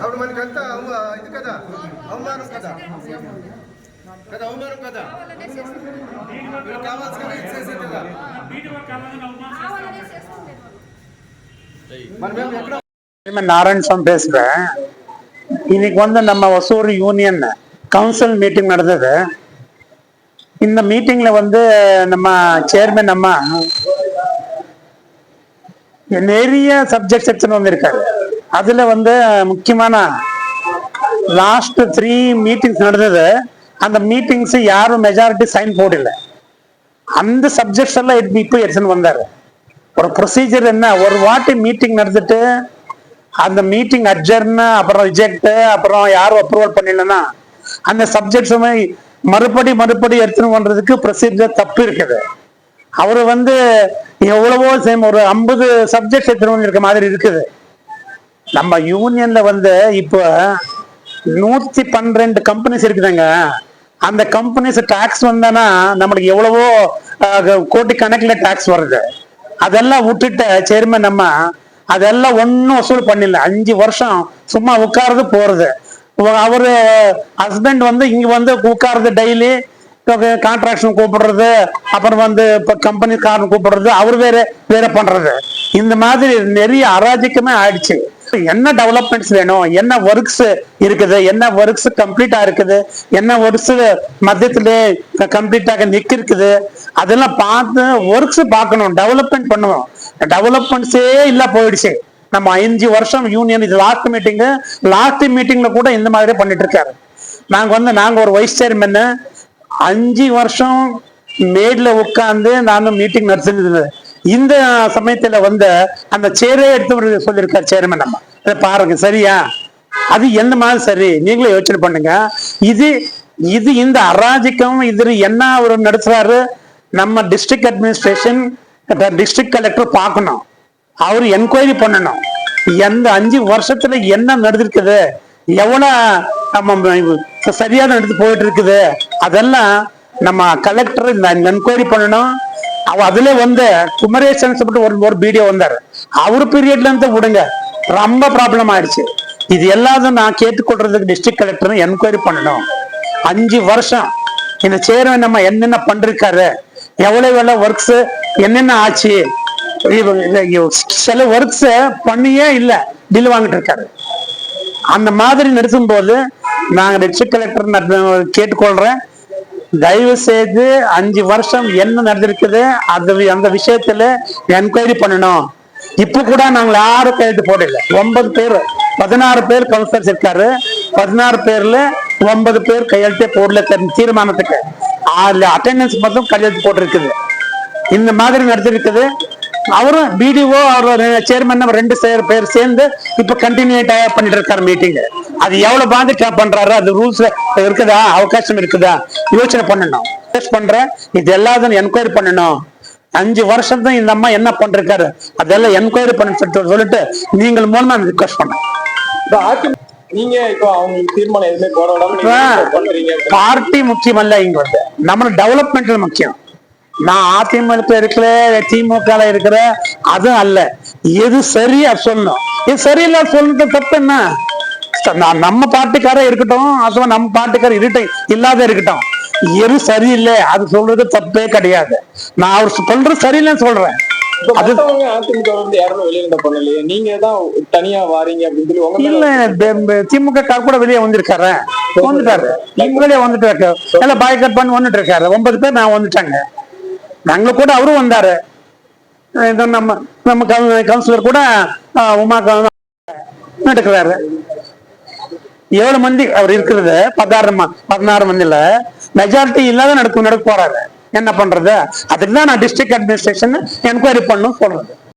అప్పుడు మనకంతా ఇది కదా అవమానం కదా కదా అవమానం కదా మీరు కావాల్సిన చేసేది కదా మనమేం ఎక్కడ ನಾರಾಯಣ್ ಸ್ವಾಮಿ ಬೇಸ್ರೆ ಇವೀಗ ಒಂದು ನಮ್ಮ ಹೊಸೂರು ಯೂನಿಯನ್ ಕೌನ್ಸಿಲ್ ಮೀಟಿಂಗ್ ನಡೆದಿದೆ இந்த மீட்டிங்ல வந்து நம்ம சேர்மன் அம்மா நிறைய சப்ஜெக்ட் செக்ஷன் வந்திருக்காரு அதுல வந்து முக்கியமான லாஸ்ட் த்ரீ மீட்டிங்ஸ் நடந்தது. அந்த மீட்டிங்ஸ் யாரும் மெஜாரிட்டி சைன் போடல. அந்த சப்ஜெக்ட்ஸ் எல்லாம் இப்போ எடுத்துன்னு வந்தாரு. ஒரு ப்ரொசீஜர் என்ன? ஒரு வாட்டி மீட்டிங் நடந்துட்டு அந்த மீட்டிங் அட்ஜர்ன் அப்புறம் ரிஜெக்ட் அப்புறம் யாரும் அப்ரூவல் பண்ணலன்னா அந்த சப்ஜெக்ட்ஸுமே மறுபடி மறுபடி எடுத்துன்னு பண்றதுக்கு ப்ரொசீஜர் தப்பு இருக்குது. அவர் வந்து எவ்வளவோ சேம் ஒரு ஐம்பது சப்ஜெக்ட் எடுத்துன்னு வந்திருக்க மாதிரி இருக்குது. நம்ம யூனியன்ல வந்து இப்போ நூத்தி பன்னிரெண்டு கம்பெனிஸ் இருக்குதுங்க. அந்த கம்பெனிஸ் டாக்ஸ் வந்தனா நம்மளுக்கு எவ்வளவோ கோடி கணக்கில் டாக்ஸ் வருது. அதெல்லாம் விட்டுட்டு சேர்மன் நம்ம அதெல்லாம் ஒன்றும் வசூல் பண்ணல. அஞ்சு வருஷம் சும்மா உட்காரது போறது. அவரு ஹஸ்பண்ட் வந்து இங்க வந்து உட்கார்றது டெய்லி கான்ட்ராக்ஷன் கூப்பிடுறது அப்புறம் வந்து இப்போ கம்பெனி காரன் கூப்பிடுறது அவர் வேற வேற பண்றது. இந்த மாதிரி நிறைய அராஜகமே ஆயிடுச்சு. என்ன டெவலப்மெண்ட்ஸ் வேணும்? என்ன ஒர்க்ஸ் இருக்குது? என்ன ஒர்க்ஸ் கம்ப்ளீட்டா இருக்குது? என்ன ஒர்க்ஸ் மத்தியத்துல கம்ப்ளீட்டாக நிக்க இருக்குது அதெல்லாம் பார்த்து ஒர்க்ஸ் பார்க்கணும் டெவலப்மெண்ட் பண்ணுவோம். டெவலப்மெண்ட்ஸே இல்ல போயிடுச்சு. நம்ம அஞ்சு வருஷம் யூனியன் இது லாஸ்ட் மீட்டிங் லாஸ்ட் மீட்டிங்ல கூட இந்த மாதிரி பண்ணிட்டு இருக்காரு. நாங்க வந்து நாங்க ஒரு வைஸ் சேர்மன் அஞ்சு வருஷம் மேட்ல உட்காந்து நானும் மீட்டிங் நடத்தினது. இந்த சமயத்துல வந்து அந்த சேரே எடுத்து வர சொல்லியிருக்காரு சேர்மன் நம்ம இதை பாருங்க சரியா? அது எந்த மாதிரி சரி? நீங்களே யோசனை பண்ணுங்க. இது இது இந்த அராஜகம் இது என்ன அவர் நடத்துறாரு? நம்ம டிஸ்ட்ரிக்ட் அட்மினிஸ்ட்ரேஷன் டிஸ்ட்ரிக்ட் கலெக்டர் பார்க்கணும். அவர் என்கொயரி பண்ணணும். எந்த அஞ்சு வருஷத்துல என்ன நடந்திருக்குது? எவ்வளோ நம்ம சரியான எடுத்து போயிட்டு இருக்குது அதெல்லாம் நம்ம கலெக்டர் இந்த என்கொயரி பண்ணணும். அவ அதுல வந்து குமரேசன் சொல்லிட்டு ஒரு ஒரு வீடியோ வந்தார். அவர் பீரியட்ல இருந்து விடுங்க. ரொம்ப ப்ராப்ளம் ஆயிடுச்சு. இது எல்லாத்தையும் நான் கேட்டுக்கொள்றதுக்கு டிஸ்ட்ரிக்ட் கலெக்டர் என்கொயரி பண்ணணும். அஞ்சு வருஷம். இந்த சேர்மன் நம்ம என்னென்ன பண்ணிருக்காரு? எவ்வளவு எவ்வளவு ஒர்க்ஸ் என்னென்ன ஆச்சு? சில ஒர்க்ஸ் பண்ணியே இல்ல பில் வாங்கிட்டு இருக்காரு. அந்த மாதிரி நடத்தும் போது நாங்க டிஸ்ட்ரிக்ட் கலெக்டர் கேட்டுக்கொள்றேன். தயவு செய்து அஞ்சு வருஷம் என்ன நடந்திருக்குது அது அந்த விஷயத்துல என்கொயரி பண்ணணும். இப்ப கூட நாங்க யாரும் கையெழுத்து போடல. ஒன்பது பேர் பதினாறு பேர் கவுன்சிலர்ஸ் இருக்காரு. பதினாறு பேர்ல ஒன்பது பேர் கையெழுத்தே போடல தீர்மானத்துக்கு. அதுல அட்டெண்டன்ஸ் மட்டும் கையெழுத்து போட்டிருக்குது. இந்த மாதிரி நடத்திருக்குது அவரும் பிடிஓ அவர் சேர்மன் ரெண்டு பேர் சேர்ந்து இப்ப கண்டினியூ பண்ணிட்டு இருக்காரு மீட்டிங் அது எவ்வளவு பாதிக்க பண்றாரு அது ரூல்ஸ் இருக்குதா? அவகாசம் இருக்குதா? யோசனை பண்ணணும். பண்றேன். இது எல்லாத்தையும் என்கொயரி பண்ணணும். அஞ்சு வருஷம் தான் இந்த அம்மா என்ன பண்றாரு அதெல்லாம் என்கொயரி பண்ணு சொல்லிட்டு சொல்லிட்டு நீங்கள் மூலமா ரிக்வஸ்ட் பண்ணேன் நீங்க இப்போ அவங்களுக்கு தீர்மானம் எதுவுமே போட விடாம நீங்க என்ன பண்றீங்க பார்ட்டி முக்கியம் அல்ல இங்க வந்து. நம்ம டெவலப்மெண்ட் முக்கியம். நான் அதிமுக இருக்கிற திமுக இருக்கிற அதுவும் அல்ல. எது சரியா சொல்லணும்? இது சரியில்லை சொல்றது தப்பு என்ன? நான் நம்ம பார்ட்டிக்கார இருக்கட்டும் அதுவா நம்ம பார்ட்டிக்கார இருக்கட்டும் இல்லாத இருக்கட்டும். எது சரியில்லை? அது சொல்றது தப்பே கிடையாது. நான் அவர் சொல்றது சரியில்லைன்னு சொல்றேன். அது திமுக கூட வெளியே வந்திருக்காரு. வந்துட்டாரு. வெளியே வந்துட்டு இருக்காரு எல்லாம் பாய் கட் பண்ணி வந்துட்டு இருக்காரு ஒன்பது பேர் நான் வந்துட்டாங்க. நாங்க கூட அவரும் வந்தாரு. நம்ம நம்ம கவுன்சிலர் கூட உமா நடக்கிறாரு. ஏழு மந்தி அவர் இருக்கிறது பதினாறு பதினாறு மந்தில மெஜாரிட்டி இல்லாத நடக்கும் நடக்க போறாரு. என்ன பண்றது? அதுக்கு தான் நான் டிஸ்ட்ரிக்ட் அட்மினிஸ்ட்ரேஷன் என்கொயரி பண்ணும் சொல்றது.